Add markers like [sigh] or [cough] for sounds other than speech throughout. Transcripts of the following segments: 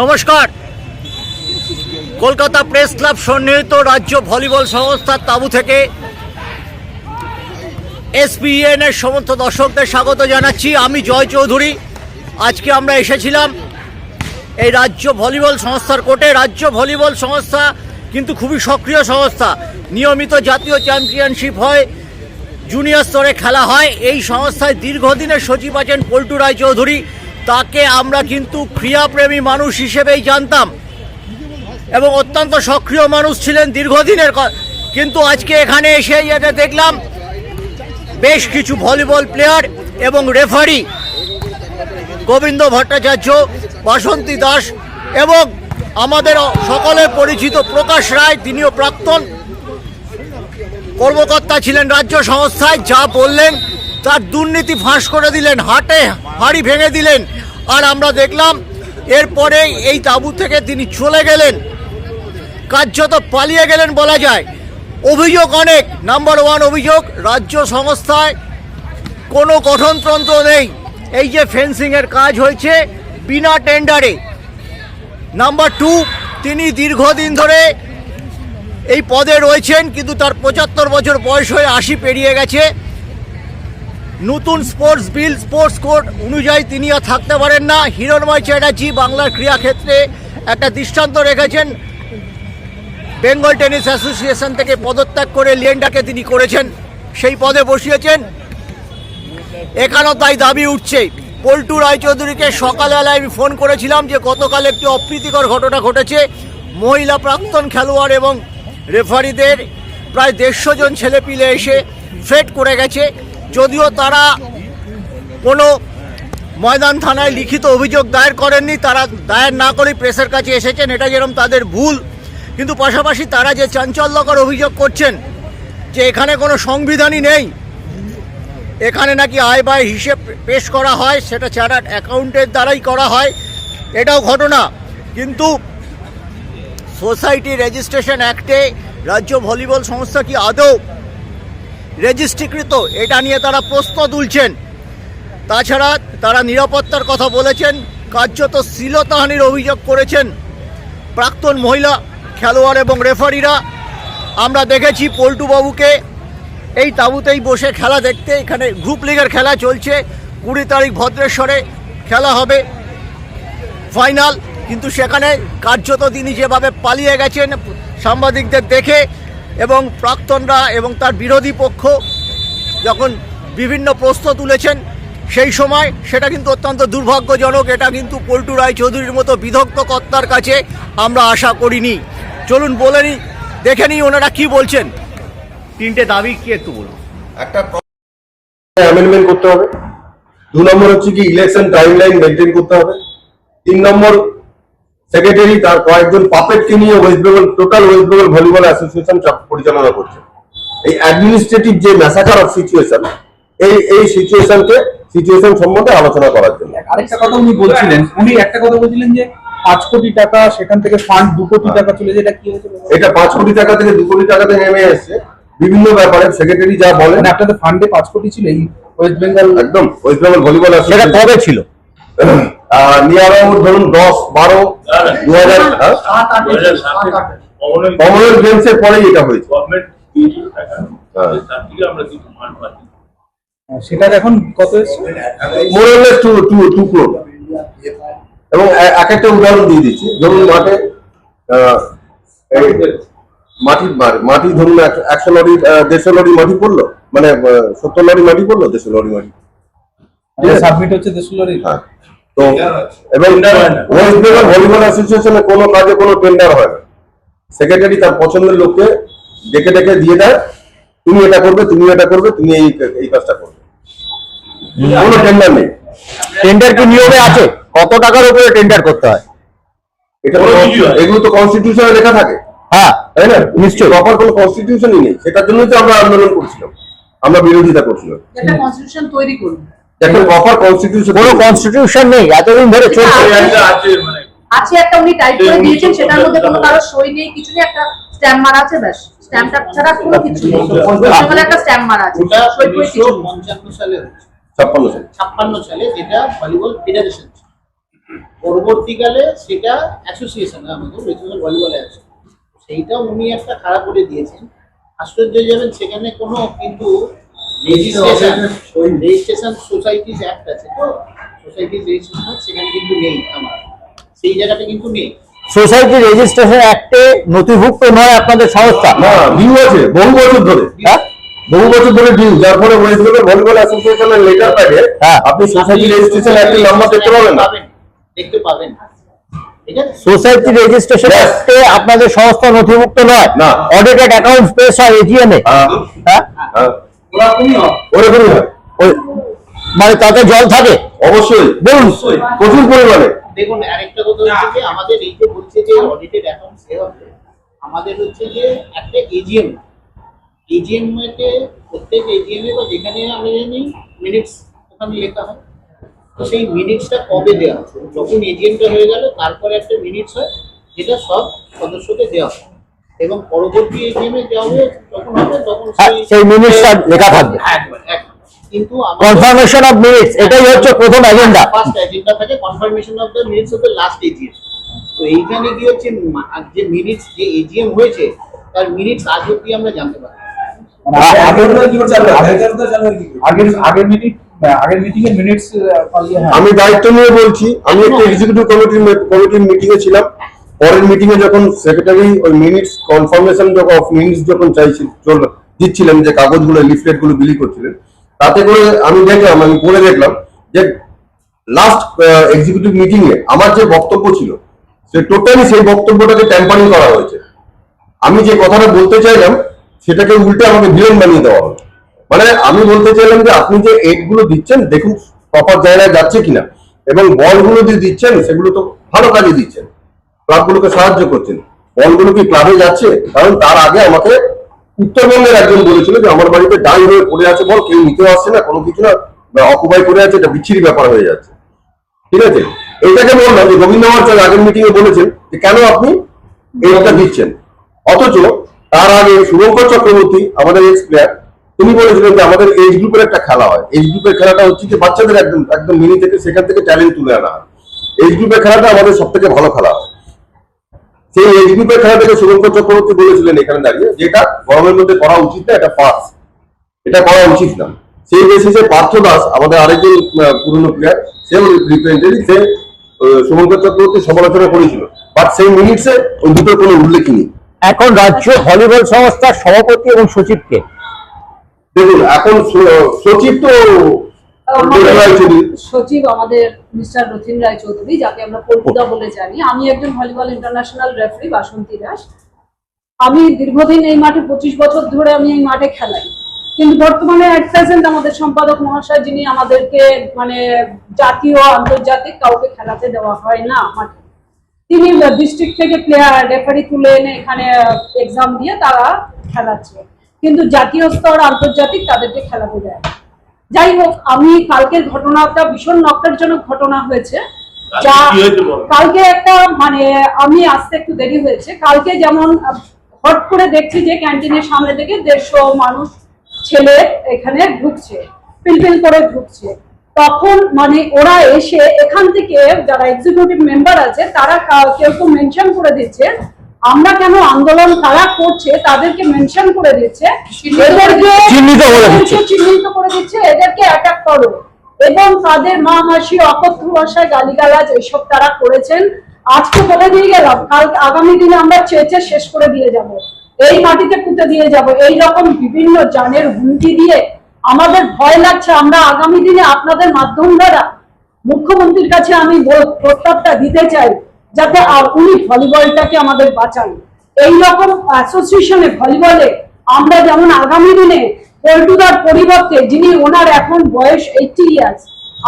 নমস্কার। Kolkata press club সন্নিহিত রাজ্য ভলিবল সংস্থার তাবু থেকে এসপিএন এর সমস্ত দর্শকদের স্বাগত জানাচ্ছি। আমি জয় চৌধুরী। আজকে আমরা এসেছিলাম এই রাজ্য ভলিবল সংস্থার কোর্টে। রাজ্য ভলিবল সংস্থা কিন্তু খুবই সক্রিয় সংস্থা। নিয়মিত জাতীয় চ্যাম্পিয়নশিপ হয়, জুনিয়র স্তরে খেলা হয়। এই সংস্থায় দীর্ঘদিনের সচিব আছেন পল্টু রায় চৌধুরী তাকে আমরা কিন্তু ক্রিয়াপ্রেমী মানুষ হিসেবেই জানতাম এবং অত্যন্ত সক্রিয় মানুষ ছিলেন দীর্ঘদিনের কিন্তু আজকে এখানে এসে যেটা দেখলাম বেশ কিছু ভলিবল প্লেয়ার এবং রেফারি, গোবিন্দ ভট্টাচার্য, বাসন্তী দাস এবং আমাদের সকলে পরিচিত প্রকাশ রায়, তিনিও প্রাক্তন কর্মকর্তা ছিলেন রাজ্য সংস্থায়, যা বললেন তার দুর্নীতি ফাঁস করে দিলেন, হাটে হাড়ি ভেঙে দিলেন। আর আমরা দেখলাম, এরপরে এই তাঁবু থেকে তিনি চলে গেলেন। কার্যত পালিয়ে গেলেন বলা যায়। অভিযোগ অনেক, নাম্বার ওয়ান অভিযোগ, রাজ্য সংস্থায় কোনো গঠনতন্ত্র নেই। এই যে ফেন্সিংয়ের কাজ হয়েছে বিনা টেন্ডারে। নাম্বার টু, তিনি দীর্ঘদিন ধরে এই পদে রয়েছেন, কিন্তু তার পঁচাত্তর বছর বয়স হয়ে আশি পেরিয়ে গেছে। নতুন স্পোর্টস বিল স্পোর্টস কোড অনুযায়ী তিনি আর থাকতে পারেন না। হিরণময় চ্যাটার্জি বাংলার ক্রীড়াক্ষেত্রে একটা দৃষ্টান্ত রেখেছেন। বেঙ্গল টেনিস অ্যাসোসিয়েশন থেকে পদত্যাগ করে লিয়েন্ডাকে তিনি করেছেন। সেই পদে বসিয়েছেন। এখানেও তাই দাবি উঠছে। পল্টু রায়চৌধুরীকে সকালবেলায় আমি ফোন করেছিলাম যে গতকাল একটি অপ্রীতিকর ঘটনা ঘটেছে। মহিলা প্রাক্তন খেলোয়াড় এবং রেফারিদের প্রায় দেড়শো জন ছেলেপিলে এসে ফেট করে গেছে। যদিও তারা কোনো ময়দান থানায় লিখিত অভিযোগ দায়ের করেননি, তারা দায়ের না করে প্রেসের কাছে এসেছেন, এটা যেরকম তাদের ভুল। কিন্তু পাশাপাশি তারা যে চাঞ্চল্যকর অভিযোগ করছেন, যে এখানে কোনো সংবিধানই নেই, এখানে নাকি আয় ব্যয় হিসেব পেশ করা হয়, সেটা চার্টার্ড অ্যাকাউন্টের দ্বারাই করা হয়, এটাও ঘটনা। কিন্তু সোসাইটি রেজিস্ট্রেশন অ্যাক্টে রাজ্য ভলিবল সংস্থা কি আদৌ রেজিস্ট্রিকৃত, এটা নিয়ে তারা প্রশ্ন তুলছেন। তাছাড়া তারা নিরাপত্তার কথা বলেছেন, কার্যত শ্লীলতাহানির অভিযোগ করেছেন প্রাক্তন মহিলা, খেলোয়াড় এবং রেফারিরা। আমরা দেখেছি পল্টু বাবুকে এই তাঁবুতেই বসে খেলা দেখতে, এখানে গ্রুপ লিগের খেলা চলছে, কুড়ি তারিখ ভদ্রেশ্বরে খেলা হবে, ফাইনাল। কিন্তু সেখানে কার্যত তিনি যেভাবে পালিয়ে গেছেন, সাংবাদিকদের দেখে এবং প্রাক্তনরা এবং তার বিরোধী পক্ষ যখন বিভিন্ন প্রশ্ন তুলেছেন, সেই সময় সেটা কিন্তু অত্যন্ত দুর্ভাগ্যজনক, এটা কিন্তু পল্টু রায় চৌধুরীর মতো বিদগ্ধ কর্তার কাছে আমরা আশা করিনি। চলুন বলে নিই দেখে নিই ওনারা কি বলছেন। তিনটে দাবি কি একটু বলুন। একটা অ্যামেন্ডমেন্ট করতে হবে। দু নম্বর হচ্ছে কি ইলেকশন টাইমলাইন মেনটেন করতে হবে। তিন নম্বর সেক্রেটারি তার কয়েকজন পাপেটকে নিয়ে West Bengal total West Bengal volleyball association পরিচালনা করছে। এই অ্যাডমিনিস্ট্রেটিভ যে ম্যাসাকার অফ সিচুয়েশন এই এই সিচুয়েশনকে সিচুয়েশন সম্বন্ধে আলোচনা করার জন্য। আরেকটা কথা উনি বলছিলেন উনি একটা কথা বলছিলেন যে পাঁচ কোটি টাকা সেখান থেকে ফান্ড দু কোটি টাকা চলে যেটা কি হয়েছে? এটা পাঁচ কোটি টাকা থেকে দু কোটি টাকাতে নেমে এসছে। বিভিন্ন ব্যাপারে সেক্রেটারি যা বলেন মানে আপনাদের ফান্ডে পাঁচ কোটি ছিল এই ওয়েস্ট বেঙ্গল একদম ওয়েস্ট বেঙ্গল ভলিবল সেটা কবে ছিল? [coughs] ধরুন দশ বারো দু হাজার হ্যাঁ? কমনওয়েলথ গেমস এর পরেই এটা হয়েছে। সেটার এখন কত এসছে? More or less two two two crore এবং এক একটা উদাহরণ দিয়ে দিচ্ছি। ধরুন মাঠে আহ, এই মাটি মার- মাটি ধরুন এক- একশো লরি আহ, দেড়শো লরি মাটি পড়ল। মানে সত্তর লরি মাটি পড়ল দেড়শো লরি মাটি। সাবমিট হচ্ছে দেশগুলোরই হ্যাঁ। তো এবং ওয়েস্ট বেঙ্গল ভলিবল অ্যাসোসিয়েশনে কোনো কাজে কোনো টেন্ডার হয় না। সেক্রেটারি তার পছন্দের লোককে ডেকে ডেকে দিয়ে দেয় তুমি এটা করবে তুমি এটা করবে তুমি এই এই কাজটা করবে। কোনো টেন্ডার নেই। টেন্ডার কি নিয়মে আছে? কত টাকার উপরে টেন্ডার করতে হয়? এটা এগুলো তো কনস্টিটিউশনে লেখা থাকে। হ্যাঁ তাই না? নিশ্চয়ই। প্রপার কোনো কনস্টিটিউশনই নেই। সেটার জন্যই তো আমরা আন্দোলন করছিলাম। আমরা বিরোধিতা করছিলাম। একটা কনস্টিটিউশন তৈরি করুন। একটা প্রপার কনস্টিটিউশন কোনো কনস্টিটিউশন নেই এতদিন ধরে চলছে। আছে একটা উনি টাইপ করে দিয়েছেন সেটার মধ্যে কোনো কারও সই নেই কিছু নেই একটা স্ট্যাম্প মারা আছে ব্যাস। স্ট্যাম্পটা ছাড়া কোনো কিছু নেই। ওখানে একটা স্ট্যাম্প মারা আছে। সই করে কিছু উনিশশো নেই। পঞ্চান্ন সালে যেটা ভলিবল ফেডারেশন পরবর্তীকালে সেটা অ্যাসোসিয়েশন আমাদের রেজিওনাল ভলিবল আছে। সেইটা উনি একটা খারাপ করে দিয়েছেন। আশ্চর্য যাবেন সেখানে কোনো কিন্তু রেজিস্ট্রেশন রেজিস্ট্রেশন সোসাইটিস অ্যাক্ট আছে। তো সোসাইটিস রেজিস্ট্রেশন সেখানে কিন্তু নেই আমার। সেই জায়গাটা কিন্তু নেই। সোসাইটি রেজিস্ট্রেশন অ্যাক্টে নথিভুক্ত নয় আপনাদের সংস্থা। না ডিউ আছে বহু বছর ধরে। হ্যাঁ? বহু বছর ধরে ডিউ যার ফলে ওয়েস্ট বেঙ্গল ভলিবল অ্যাসোসিয়েশনের লেটার হ্যাঁ। আপনি সোসাইটি রেজিস্ট্রেশন অ্যাক্টের নাম্বার দেখতে পাবেন না। দেখতে পাবেন। Society registration. অ্যাক্টে আপনাদের সংস্থা নথিভুক্ত নয়। না। অডিটেড অ্যাকাউন্ট পেশ হয় এটিএম এ হ্যাঁ। হ্যাঁ? হ্যাঁ। ওরকমই হয়। হয়। মানে তাতে জল থাকে? অবশ্যই। বলুন। প্রচুর পরিমাণে। দেখুন আরেকটা কথা হচ্ছে যে আমাদের এই যে বলছে যে অডিটেড অ্যাকাউন্ট সে হবে আমাদের হচ্ছে যে একটা এজিএম এজিএম এতে প্রত্যেক এজিএম এ বা যেখানে আমরা জানি মিনিটস ওখানে লেখা হয়। তো সেই মিনিটসটা কবে দেওয়া হয়? যখন এজিএমটা হয়ে গেল তারপরে একটা মিনিটস হয় যেটা সব সদস্যকে দেওয়া হয়। এবং পরবর্তী এজিএম এ দেওয়া যখন হবে তখন হ্যাঁ, সেই minutes টা লেখা থাকবে। একবার কিন্তু কনফার্মেশন অফ মিনিটস এটাই হচ্ছে প্রথম এজেন্ডা ফার্স্ট এজেন্ডা থাকে confirmation of the minutes of the last AGM তো এইখানে কি হচ্ছে যে মিনিটস যে এজিএম হয়েছে তার মিনিটস আজ অব্দি আমরা জানতে পারি মানে আগের আগের আগের মিটিং আগের মিটিং এর মিনিটস আমি দায়িত্ব নিয়ে বলছি আমি একটা এক্সিকিউটিভ কমিটির কমিটির মিটিং এ ছিলাম। পরের মিটিং এ যখন সেক্রেটারি ওই মিনিটস কনফার্মেশন অফ মিনিটস যখন চাইছিল দিচ্ছিলেন যে কাগজগুলো লিফলেটগুলো বিলি করছিলেন, তাতে করে আমি দেখলাম, আমি পড়ে দেখলাম যে লাস্ট এক্সিকিউটিভ মিটিং এ আমার যে বক্তব্য ছিল, সে টোটালি সেই বক্তব্যটাকে ট্যাম্পারিং করা হয়েছে। আমি যে কথাটা বলতে চাইলাম, সেটাকে উল্টে আমাকে ভিলেন বানিয়ে দেওয়া হলো। মানে আমি বলতে চাইলাম যে আপনি যে এডগুলো দিচ্ছেন, দেখুন প্রপার জায়গায় যাচ্ছে কিনা, এবং বলগুলো যে দিচ্ছেন, সেগুলো তো ভালো কাজে দিচ্ছেন। ক্লাবগুলোকে সাহায্য করছেন। বলগুলো কি ক্লাবে যাচ্ছে? কারণ তার আগে আমাকে উত্তরবঙ্গের একজন বলেছিল যে, আমার বাড়িতে ডাই হয়ে পড়ে আছে বল, কেউ নিতেও আসছে না, কোনো কিছু না। অকুপাই করে আছে, এটা বিচ্ছিরি ব্যাপার হয়ে যাচ্ছে। ঠিক আছে? এটাকে বললাম যে স্যার আগের মিটিং এ বলেছেন যে, কেন আপনি এইটা দিচ্ছেন? অথচ তার আগে শুভঙ্কর চক্রবর্তী, আমাদের এক্স প্লেয়ার তিনি বলেছিলেন যে, আমাদের এজ গ্রুপের একটা খেলা হয়। এজ গ্রুপের খেলাটা হচ্ছে যে বাচ্চাদের একদম একদম মিনি থেকে সেখান থেকে ট্যালেন্ট তুলে আনা হয়। এজ গ্রুপের খেলাটা আমাদের সব থেকে ভালো খেলা হয়। সেই গ্রুপের খেলা থেকে শুভঙ্কর চক্রবর্তী বলেছিলেন এখানে দাঁড়িয়ে যেটা গরমের মধ্যে করা উচিত না এটা ফার্স এটা করা উচিত না। সেই বেসিসে পার্থ দাস আমাদের আরেকজন পুরনো প্লেয়ার সেও রিপ্রেজেন্টেটিভ সে শুভঙ্কর চক্রবর্তী সমালোচনা করেছিল। বাট সেই মিনিটসে ওই দুটোর কোনো উল্লেখই নেই। এখন রাজ্য ভলিবল সংস্থার সভাপতি এবং সচিবকে। দেখুন এখন সচিব তো। সচিব আমাদের মিস্টার রথিন রায় চৌধুরী যাকে আমরা কলকাতা বলে জানি। আমি একজন volleyball international referee Basanti Das. আমি দীর্ঘদিন এই মাঠে পঁচিশ বছর ধরে আমি এই মাঠে খেলাই। কিন্তু বর্তমানে অ্যাট প্রেজেন্ট আমাদের সম্পাদক মহাশয় যিনি আমাদেরকে মানে জাতীয় আন্তর্জাতিক কাউকে খেলাতে দেওয়া হয় না মাঠে তিনি ডিস্ট্রিক্ট থেকে প্লেয়ার রেফারি তুলে এনে এখানে এক্সাম দিয়ে তারা খেলাচ্ছে। কিন্তু জাতীয় স্তর আন্তর্জাতিক তাদেরকে খেলাতে দেয়। যাই হোক আমি কালকের ঘটনাটা ভীষণ নক্কারজনক ঘটনা হয়েছে। যা কালকে একটা মানে আমি আসতে একটু দেরি হয়েছে। কালকে যেমন হট করে দেখছি যে ক্যান্টিনের সামনে থেকে দেড়শো মানুষ ছেলে এখানে ঢুকছে পিলপিল করে ঢুকছে। তখন মানে ওরা এসে এখান থেকে যারা এক্সিকিউটিভ মেম্বার আছে তারা কেউ কেউ মেনশন করে দিচ্ছে আমরা কেন আন্দোলন তারা করছে তাদেরকে মেনশন করে দিচ্ছে। এদেরকে চিহ্নিত করে দিচ্ছে। এদেরকে চিহ্নিত করে দিচ্ছে এদেরকে অ্যাটাক করো। এবং তাদের মা মাসি অকথ্য ভাষায় গালিগালাজ এইসব তারা করেছেন। আজকে বলে দিয়ে গেলাম কাল আগামী দিনে আমরা চেঁচে শেষ করে দিয়ে যাব। এই মাটিতে পুঁতে দিয়ে যাব। এই রকম বিভিন্ন জানের হুমকি দিয়ে আমাদের ভয় লাগছে। আমরা আগামী দিনে আপনাদের মাধ্যম দ্বারা মুখ্যমন্ত্রীর কাছে আমি প্রস্তাবটা দিতে চাই। যাতে উনি ভলিবলটাকে আমাদের বাঁচান। এই রকম অ্যাসোসিয়েশনে ভলিবলে আমরা যেমন আগামী দিনে পল্টুদার পরিবর্তে যিনি ওনার এখন বয়স এইটি ইয়ার্স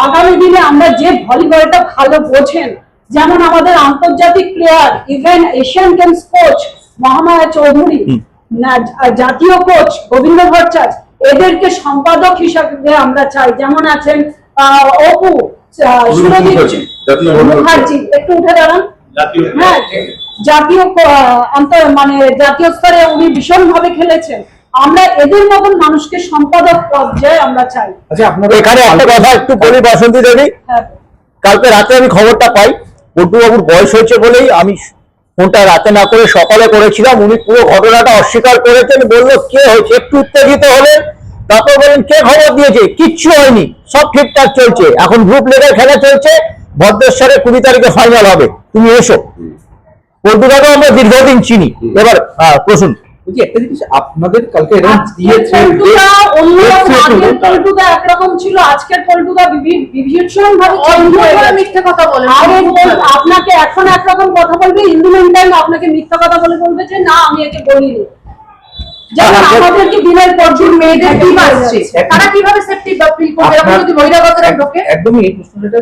আগামী দিনে আমরা যে ভলিবলটা ভালো বোঝেন যেমন আমাদের আন্তর্জাতিক player even Asian Games coach Mahamaya Chowdhury জাতীয় কোচ গোবিন্দ ভট্টাচার্য এদেরকে সম্পাদক হিসাবে আমরা চাই। যেমন আছেন আহ, অপু মুখার্জি, জাতীয় ভলিবল মুখার্জি একটু উঠে দাঁড়ান। হ্যাঁ জাতীয় মানে জাতীয় স্তরে উনি ভীষণ ভাবে খেলেছেন। আমরা এদের মতন মানুষকে সম্পাদক পর্যায়ে আমরা চাই। আচ্ছা আপনারা এখানে একটা কথা একটু বলি বাসন্তী দেবী। হ্যাঁ। কালকে রাতে আমি খবরটা পাই পল্টুবাবুর বয়স হয়েছে বলেই আমি ফোনটা রাতে না করে সকালে করেছিলাম। উনি পুরো ঘটনাটা অস্বীকার করেছেন বলল কে হয়েছে? একটু উত্তেজিত হলেন। তারপর বলেন কে খবর দিয়েছে? কিচ্ছু হয়নি সব ঠিকঠাক চলছে। এখন গ্রুপ লেগের খেলা চলছে ভদ্রেশ্বরে কুড়ি তারিখে ফাইনাল হবে। তুমি এসো। পল্টুদাকে আমরা দীর্ঘদিন চিনি। এবার আপনাদের কালকে একরকম ছিল আজকের পল্টুদা ভীষণ ভাবে। মিথ্যে কথা বল- আপনাকে এখন একরকম কথা বলবে টাইম আপনাকে মিথ্যা কথা বলে বলবে যে না আমি একে বলিনি যেমন হ্যাঁ, আমাদেরকে দিনের পর দিন মেয়েদের আসছে তারা কীভাবে সেফটি ফিল করবে? এরকম যদি বহিরাগতরা ঢোকে? একদমই এই প্রশ্নটা